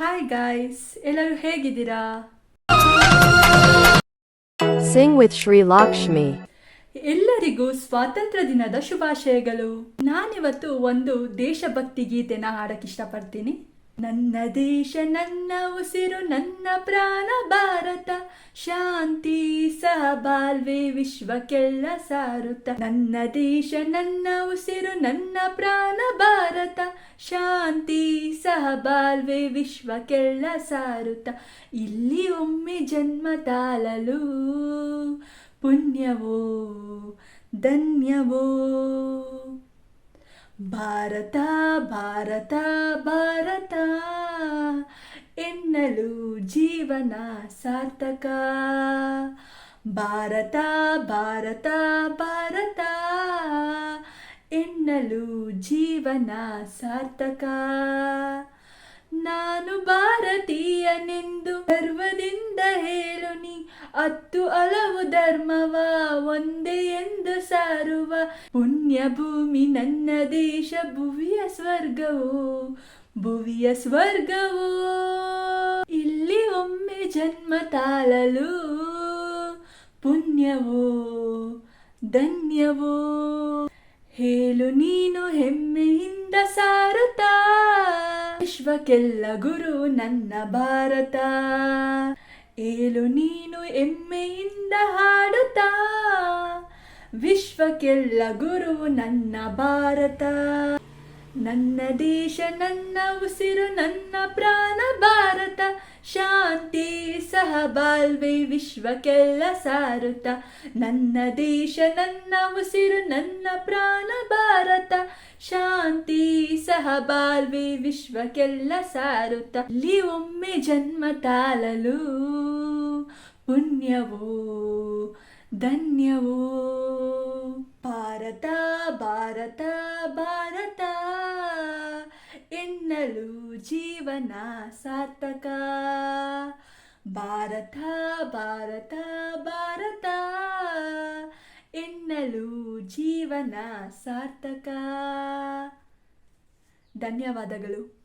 Hi guys ಎಲ್ಲರೂ ಹೇಗಿದ್ದೀರಾ? Sing with Sri Lakshmi. ಎಲ್ಲರಿಗೂ ಸ್ವಾತಂತ್ರ್ಯ ದಿನದ ಶುಭಾಶಯಗಳು. ನಾನಿವತ್ತು ಒಂದು ದೇಶಭಕ್ತಿ ಗೀತೆನ ಹಾಡಕ್ಕೆ ಇಷ್ಟಪಡ್ತೀನಿ. ನನ್ನ ದೇಶ, ನನ್ನ ಉಸಿರು, ನನ್ನ ಪ್ರಾಣ, ಭಾರತ. ಶಾಂತಿ ಸಹಬಾಳ್ವೆ ವಿಶ್ವಕ್ಕೆಲ್ಲ ಸಾರುತ್ತ. ನನ್ನ ದೇಶ, ನನ್ನ ಉಸಿರು, ನನ್ನ ಪ್ರಾಣ, ಭಾರತ. ಶಾಂತಿ ಸಹಬಾಳ್ವೆ ವಿಶ್ವಕ್ಕೆಲ್ಲ ಸಾರುತ್ತ. ಇಲ್ಲಿ ಒಮ್ಮೆ ಜನ್ಮ ತಾಳಲು ಪುಣ್ಯವೋ, ಧನ್ಯವೋ. ಭಾರತ ಭಾರತ ಭಾರತ. ಎನ್ನಲು ಜೀವನ ಸಾರ್ಥಕ. ಭಾರತ ಭಾರತ ಭಾರತ. ಎನ್ನಲು ಜೀವನ ಸಾರ್ಥಕ. ನಾನು ಭಾರತೀಯನೆಂದು ಗರ್ವದಿಂದ ಹೇಳುನಿ ಅತ್ತು ಹಲವು ಧರ್ಮವ ಒಂದೇ ಎಂದು ಸಾರುವ ಪುಣ್ಯ ಭೂಮಿ ನನ್ನ ದೇಶ, ಭುವಿಯ ಸ್ವರ್ಗವೋ ಭುವಿಯ ಸ್ವರ್ಗವೋ. ಇಲ್ಲಿ ಒಮ್ಮೆ ಜನ್ಮ ತಾಳಲು ಪುಣ್ಯವೋ, ಧನ್ಯವೋ. ಹೇಳು ನೀನು ಹೆಮ್ಮೆಯಿಂದ ಸಾರುತ್ತಾ? ವಿಶ್ವಕ್ಕೆಲ್ಲ ಗುರು ನನ್ನ ಭಾರತ. ಏಳು ನೀನು ಹೆಮ್ಮೆಯಿಂದ ಹಾಡುತ್ತಾ? ವಿಶ್ವಕ್ಕೆಲ್ಲ ಗುರು ನನ್ನ ಭಾರತ. ನನ್ನ ದೇಶ, ನನ್ನ ಉಸಿರು, ನನ್ನ ಪ್ರಾಣ ಭಾರತ. ಶಾಂತಿ ಸಹಬಾಳ್ವೆ ವಿಶ್ವಕ್ಕೆಲ್ಲ ಸಾರುತ್ತ. ನನ್ನ ದೇಶ, ನನ್ನ ಉಸಿರು, ನನ್ನ ಪ್ರಾಣ ಭಾರತ. ಶಾಂತಿ ಸಹಬಾಳ್ವೆ ವಿಶ್ವಕ್ಕೆಲ್ಲ ಸಾರುತ ಇಲ್ಲಿ ಒಮ್ಮೆ ಜನ್ಮ ತಾಳಲು ಪುಣ್ಯವೋ? ಧನ್ಯವೋ. ಭಾರತ ಭಾರತ ಭಾರತ. ಎನ್ನಲು ಜೀವನ ಸಾರ್ಥಕ. ಭಾರತ ಭಾರತ ಭಾರತ. ಎನ್ನಲು ಜೀವನ ಸಾರ್ಥಕ. ಧನ್ಯವಾದಗಳು.